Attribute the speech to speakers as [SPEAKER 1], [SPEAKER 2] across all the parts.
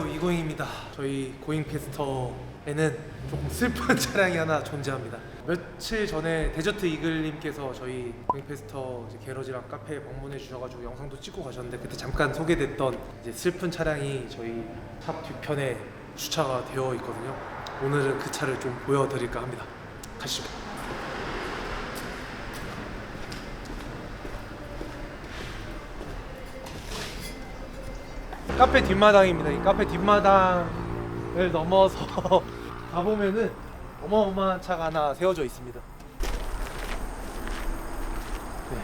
[SPEAKER 1] 안녕하세요 이고잉입니다. 저희 고잉 페스터에는 조금 슬픈 차량이 하나 존재합니다. 며칠 전에 데저트 이글님께서 저희 고잉 페스터 게러지랑 카페에 방문해 주셔가지고 영상도 찍고 가셨는데 그때 잠깐 소개됐던 이제 슬픈 차량이 저희 차 뒤편에 주차가 되어 있거든요. 오늘은 그 차를 좀 보여드릴까 합니다. 가시죠. 카페 뒷마당입니다. 이 카페 뒷마당을 넘어서 가보면은 어마어마한 차가 하나 세워져 있습니다. 네,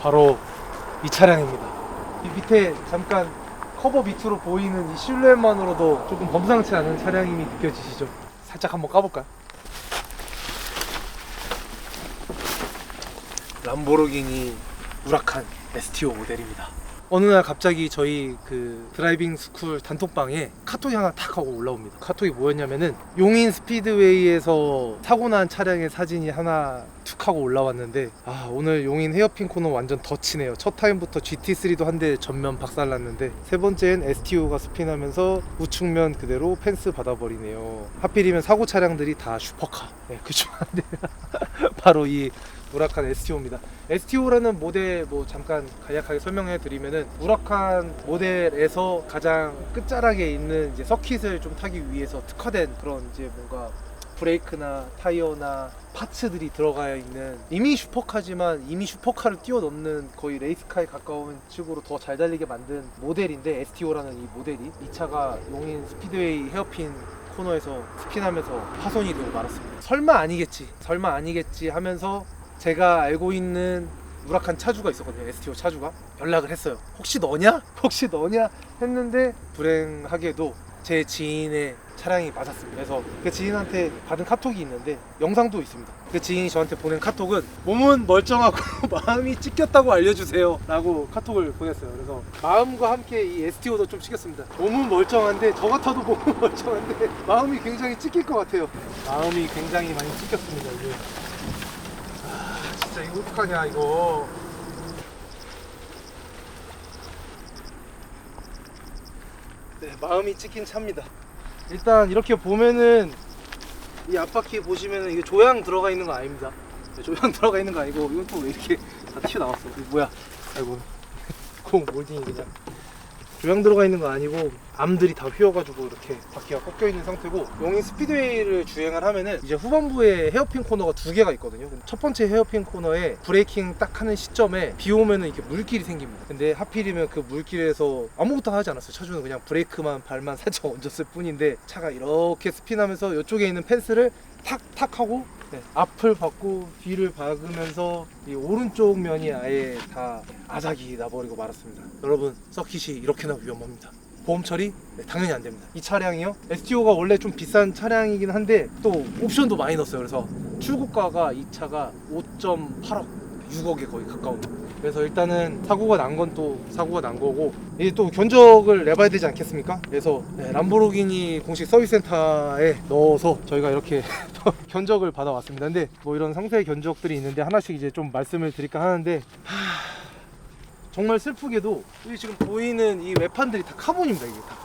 [SPEAKER 1] 바로 이 차량입니다. 이 밑에 잠깐 커버 밑으로 보이는 이 실루엣만으로도 조금 범상치 않은 차량임이 느껴지시죠? 살짝 한번 까볼까요? 람보르기니 우라칸 STO 모델입니다. 어느 날 갑자기 저희 그 드라이빙 스쿨 단톡방에 카톡이 하나 탁 하고 올라옵니다. 카톡이 뭐였냐면은 용인 스피드웨이에서 사고 난 차량의 사진이 하나 툭 하고 올라왔는데 아 오늘 용인 헤어핀 코너 완전 덧치네요. 첫 타임부터 GT3도 한 대 전면 박살났는데 세 번째는 STO가 스핀하면서 우측면 그대로 펜스 받아버리네요. 하필이면 사고 차량들이 다 슈퍼카. 네, 그중 한 대가 바로 이 우라칸 STO입니다. STO라는 모델 뭐 잠깐 간략하게 설명해 드리면은 우라칸 모델에서 가장 끝자락에 있는 이제 서킷을 좀 타기 위해서 특화된 그런 이제 뭔가 브레이크나 타이어나 파츠들이 들어가 있는 이미 슈퍼카지만 이미 슈퍼카를 뛰어넘는 거의 레이스카에 가까운 식으로 더 잘 달리게 만든 모델인데 STO라는 이 모델이 이 차가 용인 스피드웨이 헤어핀 코너에서 스핀하면서 파손이 되고 말았습니다. 설마 아니겠지, 설마 아니겠지 하면서 제가 알고 있는 우락한 차주가 있었거든요. STO 차주가 연락을 했어요. 혹시 너냐? 혹시 너냐? 했는데 불행하게도 제 지인의 차량이 맞았습니다. 그래서 그 지인한테 받은 카톡이 있는데 영상도 있습니다. 그 지인이 저한테 보낸 카톡은 몸은 멀쩡하고 마음이 찢겼다고 알려주세요. 라고 카톡을 보냈어요. 그래서 마음과 함께 이 STO도 좀 찢겼습니다. 몸은 멀쩡한데 저 같아도 몸은 멀쩡한데 마음이 굉장히 찢길 것 같아요. 마음이 굉장히 많이 찢겼습니다. 이게. 아, 진짜 이거 어떡하냐 이거. 네, 마음이 찢긴 차입니다. 일단 이렇게 보면은 이 앞바퀴 보시면은 이게 조향 들어가 있는 거 아닙니다. 네, 조향 들어가 있는 거 아니고 이건 또 왜 이렇게 다 튀어나왔어? 이거 뭐야? 아이고 공 몰딩이 그냥 조향 들어가 있는 거 아니고 암들이 다 휘어가지고 이렇게 바퀴가 꺾여 있는 상태고 용인 스피드웨이를 주행을 하면은 이제 후반부에 헤어핀 코너가 두 개가 있거든요. 첫 번째 헤어핀 코너에 브레이킹 딱 하는 시점에 비 오면은 이렇게 물길이 생깁니다. 근데 하필이면 그 물길에서 아무것도 하지 않았어요. 차주는 그냥 브레이크만 발만 살짝 얹었을 뿐인데 차가 이렇게 스핀하면서 이쪽에 있는 펜스를 탁탁 하고 네, 앞을 받고 뒤를 박으면서 이 오른쪽 면이 아예 다 아작이 나버리고 말았습니다. 여러분 서킷이 이렇게나 위험합니다. 보험 처리 네, 당연히 안 됩니다. 이 차량이요. STO가 원래 좀 비싼 차량이긴 한데 또 옵션도 많이 넣었어요. 그래서 출고가가 이 차가 5.8억, 6억에 거의 가까운. 그래서 일단은 사고가 난 건 또 사고가 난 거고 이제 또 견적을 내봐야 되지 않겠습니까? 그래서 네, 람보르기니 공식 서비스 센터에 넣어서 저희가 이렇게 또 견적을 받아왔습니다. 근데 뭐 이런 상세 견적들이 있는데 하나씩 이제 좀 말씀을 드릴까 하는데 하... 정말 슬프게도 여기 지금 보이는 이 외판들이 다 카본입니다. 이게 다.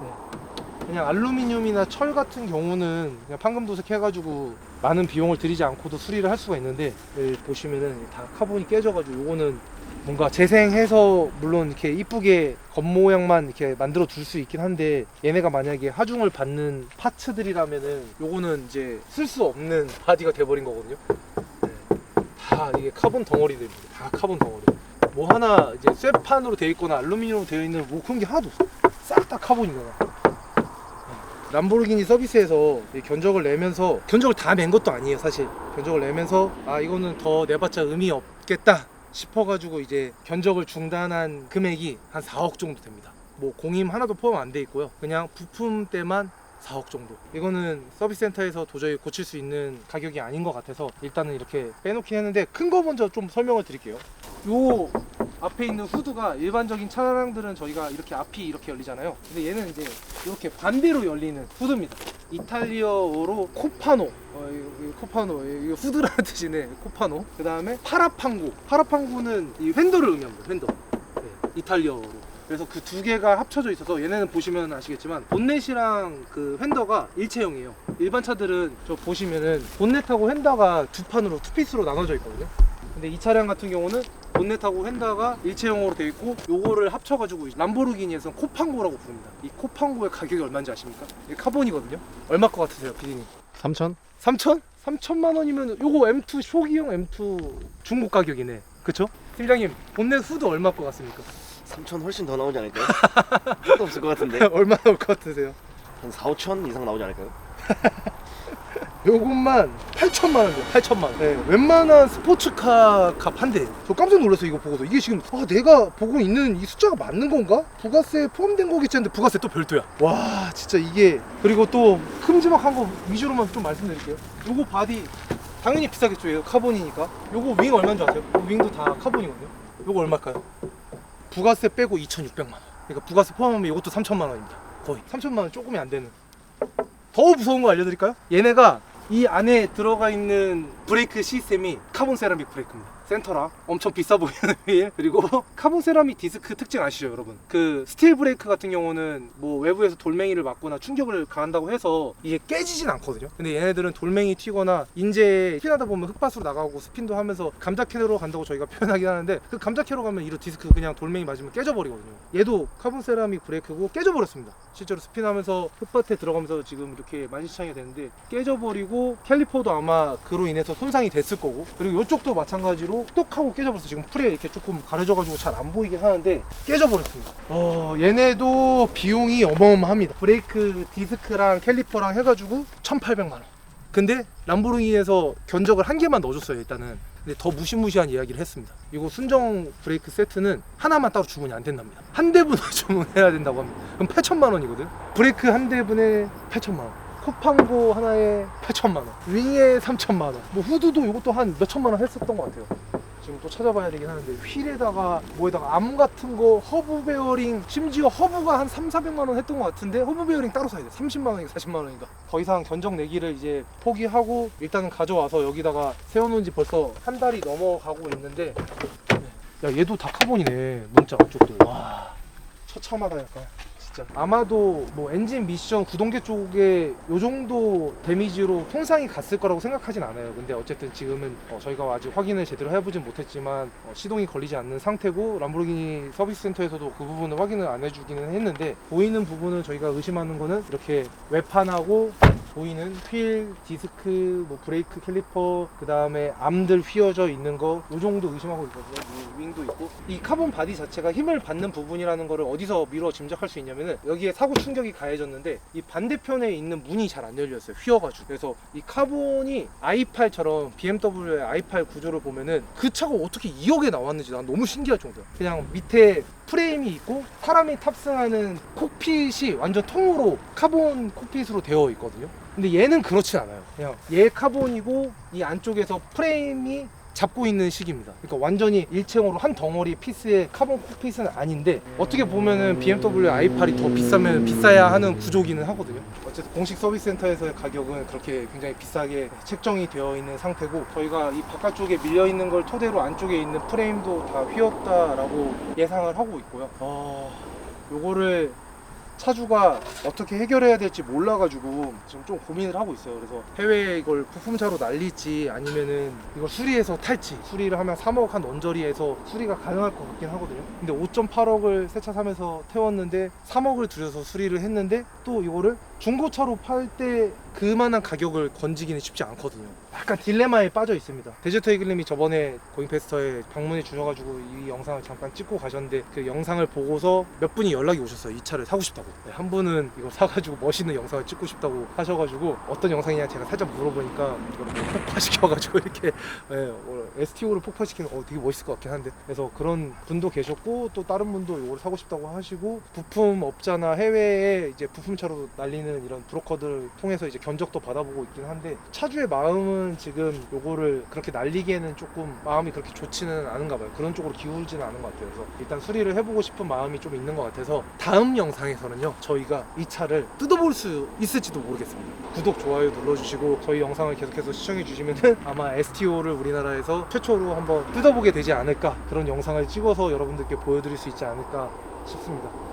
[SPEAKER 1] 네. 그냥 알루미늄이나 철 같은 경우는 그냥 판금 도색해가지고 많은 비용을 들이지 않고도 수리를 할 수가 있는데 여기 보시면은 다 카본이 깨져가지고 요거는 뭔가 재생해서 물론 이렇게 이쁘게 겉모양만 이렇게 만들어 둘 수 있긴 한데 얘네가 만약에 하중을 받는 파츠들이라면은 요거는 이제 쓸 수 없는 바디가 돼버린 거거든요. 네. 다 이게 카본 덩어리들입니다. 다 카본 덩어리. 뭐 하나 이제 쇠판으로 되어 있거나 알루미늄으로 되어 있는 뭐 그런 게 하나도 없어. 싹 다 카본이잖아. 람보르기니 서비스에서 이 견적을 내면서 견적을 다 낸 것도 아니에요 사실. 견적을 내면서 아 이거는 더 내봤자 의미 없겠다 싶어가지고 이제 견적을 중단한 금액이 한 4억 정도 됩니다. 뭐 공임 하나도 포함 안 돼 있고요. 그냥 부품 때만 4억 정도. 이거는 서비스 센터에서 도저히 고칠 수 있는 가격이 아닌 것 같아서 일단은 이렇게 빼놓긴 했는데 큰 거 먼저 좀 설명을 드릴게요 요 앞에 있는 후드가 일반적인 차량들은 저희가 이렇게 앞이 이렇게 열리잖아요. 근데 얘는 이제 이렇게 반대로 열리는 후드입니다. 이탈리어로 코파노. 어, 이, 이 코파노. 이, 이 후드라는 뜻이네. 코파노. 그 다음에 파라팡고. 파라팡고는 이 휀더를 의미합니다. 휀더. 네, 이탈리어로. 그래서 그 두 개가 합쳐져 있어서 얘네는 보시면 아시겠지만 본넷이랑 그 휀더가 일체형이에요. 일반 차들은 저 보시면은 본넷하고 휀더가 두 판으로 투 피스로 나눠져 있거든요. 근데 이 차량 같은 경우는 본넷하고 휀더가 일체형으로 되어 있고 요거를 합쳐가지고 람보르기니에서는 코팡고라고 부릅니다. 이 코팡고의 가격이 얼마인지 아십니까? 이게 카본이거든요. 얼마 것 같으세요, 비디님?
[SPEAKER 2] 3천?
[SPEAKER 1] 3천? 3천만 원이면 요거 M2 초기형 M2 중고 가격이네. 그쵸? 팀장님 본넷 후드 얼마 것 같습니까?
[SPEAKER 3] 3천 훨씬 더 나오지 않을까요? 하나도 없을 것 같은데
[SPEAKER 1] 얼마 나올 것 같으세요?
[SPEAKER 3] 한 4, 5천 이상 나오지 않을까요?
[SPEAKER 1] 요것만 8천만 원이요. 8천만 원. 네, 웬만한 스포츠카 값 한 대. 저 깜짝 놀랐어요 이거 보고서. 이게 지금 아 내가 보고 있는 이 숫자가 맞는 건가? 부가세 포함된 거겠지 했는데 부가세 또 별도야. 와 진짜 이게 그리고 또 큼지막한 거 위주로만 좀 말씀드릴게요. 요거 바디 당연히 비싸겠죠. 얘가 카본이니까. 요거 윙 얼마인 줄 아세요? 요 윙도 다 카본이거든요. 요거 얼마일까요? 부가세 빼고 2,600만 원. 그러니까 부가세 포함하면 이것도 3천만 원입니다. 거의 3천만 원 조금이 안 되는. 더 무서운 거 알려드릴까요? 얘네가 이 안에 들어가 있는 브레이크 시스템이 카본 세라믹 브레이크입니다. 센터랑 엄청 비싸 보이는 휠 그리고 카본 세라믹 디스크 특징 아시죠 여러분? 그 스틸 브레이크 같은 경우는 뭐 외부에서 돌멩이를 맞거나 충격을 가한다고 해서 이게 깨지진 않거든요. 근데 얘네들은 돌멩이 튀거나 인제 힐하다 보면 흙밭으로 나가고 스핀도 하면서 감자 캐로 간다고 저희가 표현하긴 하는데 그 감자 캐로 가면 이로 디스크 그냥 돌멩이 맞으면 깨져버리거든요. 얘도 카본 세라믹 브레이크고 깨져버렸습니다. 실제로 스핀하면서 흙밭에 들어가면서 지금 이렇게 만시창이 되는데 깨져버리고 캘리퍼도 아마 그로 인해서 손상이 됐을 거고 그리고 이쪽도 마찬가지로 똑 하고 깨져버렸어. 지금 풀에 이렇게 조금 가려져가지고 잘 안 보이긴 하는데 깨져버렸습니다. 어 얘네도 비용이 어마어마합니다. 브레이크 디스크랑 캘리퍼랑 해가지고 1800만원. 근데 람보르기니에서 견적을 한 개만 넣어줬어요 일단은. 근데 더 무시무시한 이야기를 했습니다. 이거 순정 브레이크 세트는 하나만 따로 주문이 안 된답니다. 한 대분을 주문해야 된다고 합니다. 그럼 8천만 원이거든? 브레이크 한 대분에 8천만 원 쿠팡고 하나에 8천만 원, 윙에 3천만 원, 뭐 후드도 이것도 한 몇천만 원 했었던 것 같아요. 지금 또 찾아봐야 되긴 하는데 휠에다가 뭐에다가 암 같은 거 허브 베어링 심지어 허브가 한 3, 400만 원 했던 것 같은데 허브 베어링 따로 사야 돼. 30만 원인가 40만 원인가. 더 이상 견적 내기를 이제 포기하고 일단은 가져와서 여기다가 세워놓은 지 벌써 한 달이 넘어가고 있는데 야 얘도 다 카본이네 문자 쪽도. 와 처참하다 약간 진짜. 아마도 뭐 엔진 미션 구동계 쪽에 요 정도 데미지로 통상이 갔을 거라고 생각하진 않아요. 근데 어쨌든 지금은 어, 저희가 아직 확인을 제대로 해보진 못했지만 어, 시동이 걸리지 않는 상태고 람보르기니 서비스 센터에서도 그 부분을 확인을 안 해주기는 했는데 보이는 부분은 저희가 의심하는 거는 이렇게 외판하고 보이는 휠, 디스크, 뭐 브레이크 캘리퍼, 그 다음에 암들 휘어져 있는 거, 요 정도 의심하고 있거든요. 이 윙도 있고. 이 카본 바디 자체가 힘을 받는 부분이라는 거를 어디서 미루어 짐작할 수 있냐면은 여기에 사고 충격이 가해졌는데 이 반대편에 있는 문이 잘 안 열렸어요. 휘어가지고. 그래서 이 카본이 i8처럼 BMW의 i8 구조를 보면은 그 차가 어떻게 2억에 나왔는지 난 너무 신기할 정도야. 그냥 밑에 프레임이 있고 사람이 탑승하는 콕핏이 완전 통으로 카본 콕핏으로 되어 있거든요. 근데 얘는 그렇진 않아요. 얘 카본이고 이 안쪽에서 프레임이 잡고 있는 식입니다. 그러니까 완전히 일체형으로 한 덩어리 피스의 카본 콕핏은 아닌데 어떻게 보면은 BMW i8이 더 비싸면 비싸야 하는 구조기는 하거든요. 어쨌든 공식 서비스 센터에서의 가격은 그렇게 굉장히 비싸게 책정이 되어 있는 상태고 저희가 이 바깥쪽에 밀려 있는 걸 토대로 안쪽에 있는 프레임도 다 휘었다라고 예상을 하고 있고요. 어, 요거를 차주가 어떻게 해결해야 될지 몰라가지고 지금 좀 고민을 하고 있어요. 그래서 해외에 이걸 부품차로 날릴지 아니면은 이걸 수리해서 탈지 수리를 하면 3억 한 언저리에서 수리가 가능할 것 같긴 하거든요. 근데 5.8억을 새 차 사면서 태웠는데 3억을 들여서 수리를 했는데 또 이거를 중고차로 팔 때 그만한 가격을 건지기는 쉽지 않거든요. 약간 딜레마에 빠져 있습니다. 데저트 에글님이 저번에 고잉페스터에 방문해 주셔가지고 이 영상을 잠깐 찍고 가셨는데 그 영상을 보고서 몇 분이 연락이 오셨어요. 이 차를 사고 싶다고. 네, 한 분은 이거 사가지고 멋있는 영상을 찍고 싶다고 하셔가지고 어떤 영상이냐 제가 살짝 물어보니까 이걸 뭐 폭파시켜가지고 이렇게 네, STO를 폭파시키는 거 어, 되게 멋있을 것 같긴 한데 그래서 그런 분도 계셨고 또 다른 분도 이걸 사고 싶다고 하시고 부품 업자나 해외에 이제 부품 차로 날리는 이런 브로커들 통해서 이제 견적도 받아보고 있긴 한데 차주의 마음은 지금 요거를 그렇게 날리기에는 조금 마음이 그렇게 좋지는 않은가 봐요. 그런 쪽으로 기울지는 않은 것 같아요. 그래서 일단 수리를 해보고 싶은 마음이 좀 있는 것 같아서 다음 영상에서는요 저희가 이 차를 뜯어볼 수 있을지도 모르겠습니다. 구독 좋아요 눌러주시고 저희 영상을 계속해서 시청해 주시면은 아마 STO를 우리나라에서 최초로 한번 뜯어보게 되지 않을까 그런 영상을 찍어서 여러분들께 보여드릴 수 있지 않을까 싶습니다.